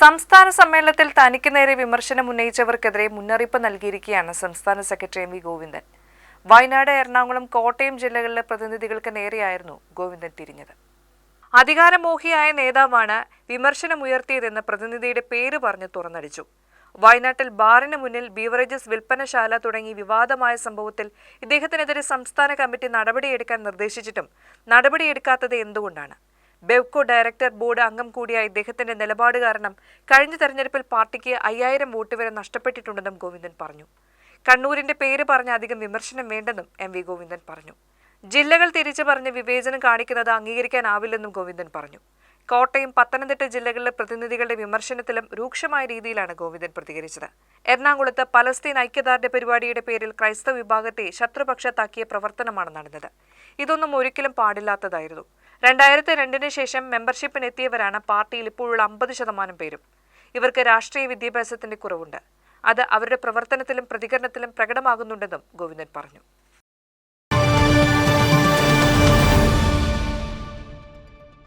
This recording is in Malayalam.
സംസ്ഥാന സമ്മേളനത്തിൽ തനിക്ക് നേരെ വിമർശനം ഉന്നയിച്ചവർക്കെതിരെ മുന്നറിയിപ്പ് നൽകിയിരിക്കുകയാണ് സംസ്ഥാന secretary M V Govindan. Wayanad Ernakulam Kottayam ജില്ലകളിലെ പ്രതിനിധികൾക്ക് നേരെയായിരുന്നു ഗോവിന്ദൻ തിരിഞ്ഞത്. അധികാരമോഹിയായ നേതാവാണ് വിമർശനമുയർത്തിയതെന്ന് പ്രതിനിധിയുടെ പേര് പറഞ്ഞ് തുറന്നടിച്ചു. വയനാട്ടിൽ ബാറിന് മുന്നിൽ ബീവറേജസ് വിൽപ്പനശാല തുടങ്ങി വിവാദമായ സംഭവത്തിൽ ഇദ്ദേഹത്തിനെതിരെ സംസ്ഥാന കമ്മിറ്റി നടപടിയെടുക്കാൻ നിർദ്ദേശിച്ചിട്ടും നടപടിയെടുക്കാത്തത് എന്തുകൊണ്ടാണ്? ബെവ്കോ ഡയറക്ടർ ബോർഡ് അംഗം കൂടിയായ ഇദ്ദേഹത്തിന്റെ നിലപാട് കാരണം കഴിഞ്ഞ തെരഞ്ഞെടുപ്പിൽ പാർട്ടിക്ക് അയ്യായിരം വോട്ട് വരെ നഷ്ടപ്പെട്ടിട്ടുണ്ടെന്നും ഗോവിന്ദൻ പറഞ്ഞു. കണ്ണൂരിന്റെ പേര് പറഞ്ഞ അധികം വിമർശനം വേണ്ടെന്നും എം വി ഗോവിന്ദൻ പറഞ്ഞു. ജില്ലകൾ തിരിച്ചു പറഞ്ഞ് വിവേചനം കാണിക്കുന്നത് അംഗീകരിക്കാനാവില്ലെന്നും ഗോവിന്ദൻ പറഞ്ഞു. കോട്ടയം പത്തനംതിട്ട ജില്ലകളിലെ പ്രതിനിധികളുടെ വിമർശനത്തിലും രൂക്ഷമായ രീതിയിലാണ് ഗോവിന്ദൻ പ്രതികരിച്ചത്. എറണാകുളത്ത് പലസ്തീൻ ഐക്യദാർഢ്യ പരിപാടിയുടെ പേരിൽ ക്രൈസ്തവ വിഭാഗത്തെ ശത്രുപക്ഷത്താക്കിയ പ്രവർത്തനമാണ് നടന്നത്. ഇതൊന്നും ഒരിക്കലും പാടില്ലാത്തതായിരുന്നു. രണ്ടായിരത്തി രണ്ടിന് ശേഷം മെമ്പർഷിപ്പിനെത്തിയവരാണ് പാർട്ടിയിൽ ഇപ്പോഴുള്ള അമ്പത് ശതമാനം പേരും. ഇവർക്ക് രാഷ്ട്രീയ വിദ്യാഭ്യാസത്തിന്റെ കുറവുണ്ട്. അത് അവരുടെ പ്രവർത്തനത്തിലും പ്രതികരണത്തിലും പ്രകടമാകുന്നുണ്ടെന്നും ഗോവിന്ദൻ പറഞ്ഞു.